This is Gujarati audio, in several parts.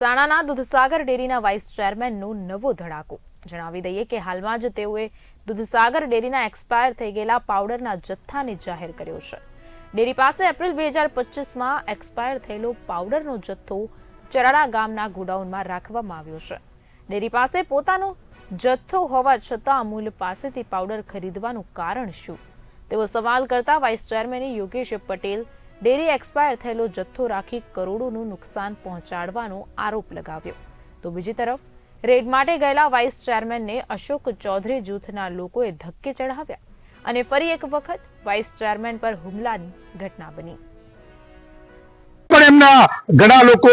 મહેસાણાના દૂધસાગર ડેરીના વાઇસ ચેરમેનનું નવો ધડાકો. જણાવી દઈએ કે હાલમાં જ તેઓએ દૂધસાગર ડેરીના એક્સપાયર થઈ ગયેલા પાવડરના જથ્થાને જાહેર કર્યો છે. ડેરી પાસે એપ્રિલ બે હજાર પચીસમાં એક્સપાયર થયેલો પાવડરનો જથ્થો ચરાડા ગામના ગોડાઉનમાં રાખવામાં આવ્યો છે. ડેરી પાસે પોતાનો જથ્થો હોવા છતાં અમૂલ પાસેથી પાવડર ખરીદવાનું કારણ શું? તેવો સવાલ કરતા vice chairman Yogesh Patel dairy expire થયેલો જથ્થો રાખી કરોડોનું નુકસાન પહોંચાડવાનો આરોપ લગાવ્યો. તો બીજી તરફ, રેડ માટે ગયેલા વાઇસ ચેરમેનને અશોક ચૌધરી જૂથના લોકોએ ધક્કે ચડાવ્યા અને ફરી એક વખત વાઇસ ચેરમેન પર હુમલાની ઘટના બની. પણ એમના ઘણા લોકો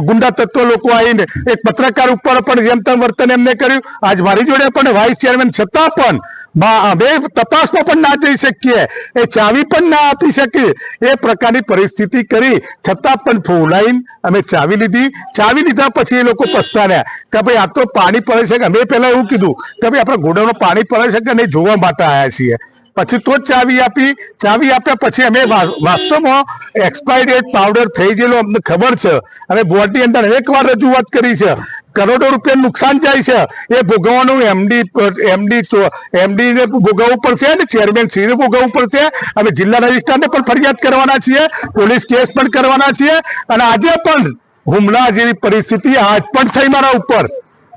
ગુંડા તત્વ લોકો આવીને એક પત્રકાર ઉપર પણ જેમ તેમ વર્તન એમને કર્યું. આજ મારી જોડે પણ વાઇસ ચેરમેન છતાં પણ અમે તપાસમાં પણ ના જઈ શકીએ. એ ચાવી પણ ના આપી શકીએ. એ પ્રકારની પરિસ્થિતિ કરી. છતાં પણ ફોલાઈન અમે ચાવી લીધી. ચાવી લીધા પછી એ લોકો પસ્તાડ્યા કે ભાઈ, આ તો પાણી પડે છે કે અમે પહેલાં એવું કીધું કે ભાઈ, આપણે ઘોડાનું પાણી પડે છે કે નહીં, જોવા માટે આવ્યા છીએ. પછી તો જ ચાવી આપી. ચાવી આપ્યા પછી અમે વાસ્તવમાં એક્સપાયરી ડેટ પાવડર થઈ ગયેલો અમને ખબર છે. અને બોર્ડની અંદર એકવાર રજૂઆત કરી છે. કરોડો રૂપિયા નુકસાન જાય છે. એ ભોગવવાનું એમડી એમડી એમડીને ભોગવવું પડશે અને ચેરમેન શ્રીને ભોગવવું પડશે. અમે જિલ્લા રજિસ્ટ્રારને પણ ફરિયાદ કરવાના છીએ. પોલીસ કેસ પણ કરવાના છીએ. અને આજે પણ હુમલા જેવી પરિસ્થિતિ આજ પણ થઈ મારા ઉપર.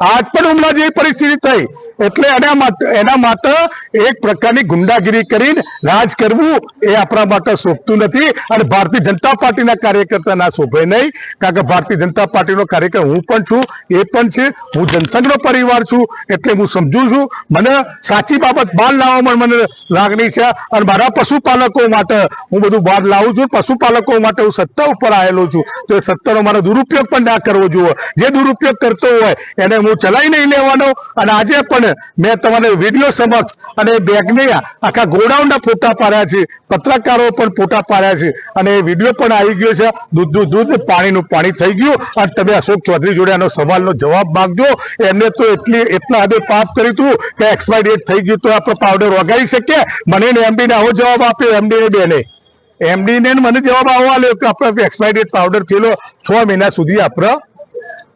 આજ પણ હુમલા જેવી પરિસ્થિતિ થઈ. એટલે એના એના માટે એક પ્રકારની ગુંડાગીરી કરીને રાજ કરવું એ આપણા માટે શોભતું નથી અને ભારતીય જનતા પાર્ટીના કાર્યકર્તા ના શોભે નહીં. કારણ કે ભારતીય જનતા પાર્ટીનો કાર્યકર હું પણ છું, એ પણ છે. હું જનસંઘનો પરિવાર છું, એટલે હું સમજુ છું. મને સાચી બાબત બહાર લાવવામાં મને લાગણી છે અને મારા પશુપાલકો માટે હું બધું બહાર લાવું છું. પશુપાલકો માટે હું સત્તા ઉપર આવેલો છું. તો એ સત્તાનો મારો દુરુપયોગ પણ ના કરવો જોઈએ. જે દુરુપયોગ કરતો હોય એને હું ચલાવી નહીં લેવાનો. અને આજે પણ મેં તમારે વીડિયો સમક્ષ અને બેગને આખા ગોડાઉનના ફોટા પાડ્યા છે. પત્રકારો પણ ફોટા પાડ્યા છે. અને એ વીડિયો પણ આવી ગયો છે. દૂધનું દૂધ પાણીનું પાણી થઈ ગયું. અને તમે અશોક ચૌધરી જોડે આનો સવાલનો જવાબ માંગજો. એમને તો એટલી, એટલા હદે પાપ કર્યું હતું કે એક્સપાયર ડેટ થઈ ગયું તો આપણે પાવડર વગાડી શકીએ મને ને આવો જવાબ આપ્યો એમડીને બેને. એમડી ને મને જવાબ આવવા આલ્યો કે આપણે એક્સપાયર ડેટ પાવડર થયેલો છ મહિના સુધી આપણે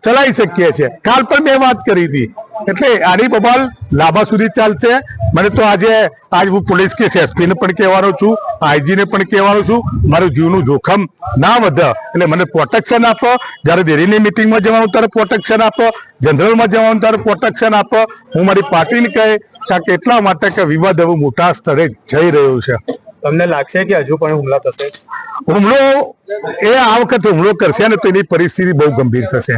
ચલાવી શકીએ છીએ. કાલ પણ મેં વાત કરી હતી. એટલે આની બબાલ લાંબા સુધી ચાલશે. મને તો આજે આજ હું પોલીસ કેસ એસપીને પણ કહેવાનો છું આઈજીને પણ કહેવાનો છું મારું જીવનું જોખમ ના વધે. એટલે મને પ્રોટેક્શન આપો. જ્યારે ડેરીની મિટિંગમાં જવાનું ત્યારે પ્રોટેક્શન આપો. જનરલમાં જવાનું ત્યારે પ્રોટેક્શન આપો. હું મારી પાર્ટીને કહે કારણ કે એટલા માટે કે વિવાદ હવે મોટા સ્તરે જઈ રહ્યો છે. તમને લાગશે કે હજુ પણ હુમલા થશે? હુમલો એ આ વખતે હુમલો કરશે ને તો એની પરિસ્થિતિ બહુ ગંભીર થશે.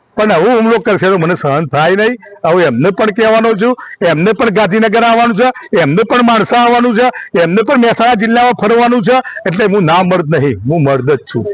પણ આવું હુમલો કરશે તો મને સહન થાય નહીં. હવે એમને પણ કહેવાનો છું, એમને પણ ગાંધીનગર આવવાનું છે, એમને પણ માણસા આવવાનું છે, એમને પણ મહેસાણા જિલ્લામાં ફરવાનું છે. એટલે હું ના મર્દ નહીં, હું મર્દ જ છું.